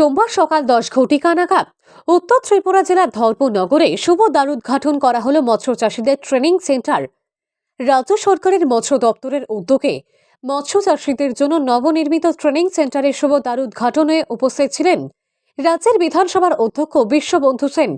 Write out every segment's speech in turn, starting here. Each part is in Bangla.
সোমবার সকাল দশ ঘটিকা নাগাদ উত্তর ত্রিপুরা জেলার ধর্মনগরে শুভ দ্বারুদ্ঘাটন করা হলো মৎস্য চাষীদের ট্রেনিং সেন্টার। রাজ্য সরকারের মৎস্য দপ্তরের উদ্যোগে মৎস্য চাষীদের জন্য নবনির্মিত ট্রেনিং সেন্টারের শুভ দ্বারুদ্ঘাটনে উপস্থিত ছিলেন রাজ্যের বিধানসভার অধ্যক্ষ বিশ্ববন্ধু সেন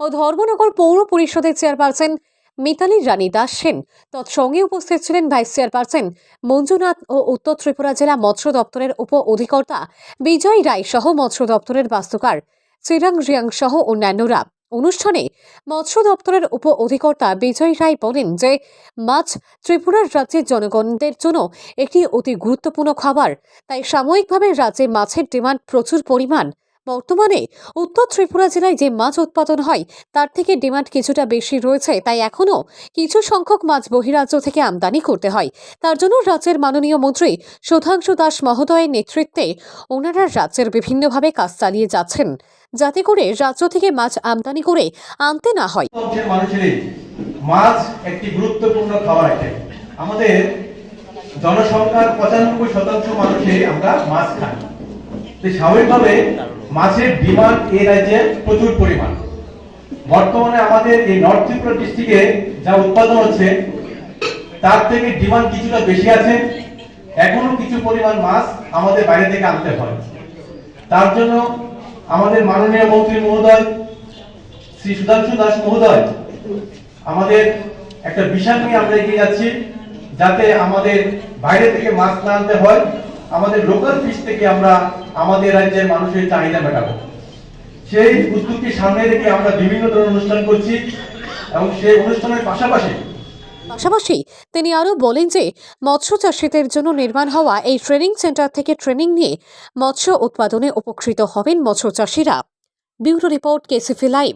ও ধর্মনগর পৌর পরিষদের চেয়ারপারসন মিতালি রানী দাস সেন। তৎসঙ্গে উপস্থিত ছিলেন ভাইস চেয়ারপারসন মঞ্জুনাথ ও উত্তর ত্রিপুরা জেলা মৎস্য দপ্তরের উপ অধিকর্তা বিজয় রায় সহ মৎস্য দপ্তরের বাস্তুকার চিরাং রিয়াং সহ অন্যান্যরা। অনুষ্ঠানে মৎস্য দপ্তরের উপ অধিকর্তা বিজয় রায় বলেন যে, মাছ ত্রিপুরার রাজ্যের জনগণদের জন্য একটি অতি গুরুত্বপূর্ণ খাবার। তাই সাময়িকভাবে রাজ্যে মাছের ডিমান্ড প্রচুর পরিমাণ। বর্তমানে উত্তর ত্রিপুরা জেলায় যে মাছ উৎপাদন হয়, তার থেকে ডিমান্ড কিছুটা বেশি রয়েছে, তাই এখনও কিছু সংখ্যক মাছ বহিরাজ্য থেকে আমদানি করতে হয়। তার জন্য রাজ্যের মাননীয় মন্ত্রী সুধাংশু দাস মহোদয়ের নেতৃত্বে ওনারা রাজ্যের বিভিন্নভাবে কাজ চালিয়ে যাচ্ছেন, যাতে করে রাজ্য থেকে মাছ আমদানি করে আনতে না হয়। মাছ একটি গুরুত্বপূর্ণ খাবার আইটেম আমাদের জনসংখ্যার পঁচানব্বই শতাংশ মানুষই আমরা মাছ খাই। স্বাভাবিকভাবে মাছের ডিমান্ড এই রাজ্যে প্রচুর পরিমাণ। বর্তমানে আমাদের এই নর্থ ত্রিপুরা ডিস্ট্রিক্টে যা উৎপাদন হচ্ছে, তার থেকে ডিমান্ড কিছুটা বেশি আছে। এখনও কিছু পরিমাণ মাছ আমাদের বাইরে থেকে আনতে হয়। তার জন্য আমাদের মাননীয় মন্ত্রী মহোদয়, শ্রী সুধাংশু দাস মহোদয়, আমাদের একটা বিশাল নিয়ে আমরা এগিয়ে যাচ্ছি, যাতে আমাদের বাইরে থেকে মাছ না আনতে হয়। আমাদের লোকাল ফিশ থেকে আমরা আমাদের রাজ্যের মানুষের চাহিদা মেটাবো। সেই উদ্যোগকে সামনে রেখে আমরা বিভিন্ন ধরনের অনুষ্ঠান করছি এবং সেই অনুষ্ঠানের পাশাপাশি পাশাপাশি তিনি আরও বলেন যে, মৎস্য চাষিদের জন্য নির্মাণ হওয়া এই ট্রেনিং সেন্টার থেকে ট্রেনিং নিয়ে মৎস্য উৎপাদনে উপকৃত হবেন মৎস্য চাষিরা। ব্যুরো রিপোর্ট কেসিফি লাইভ।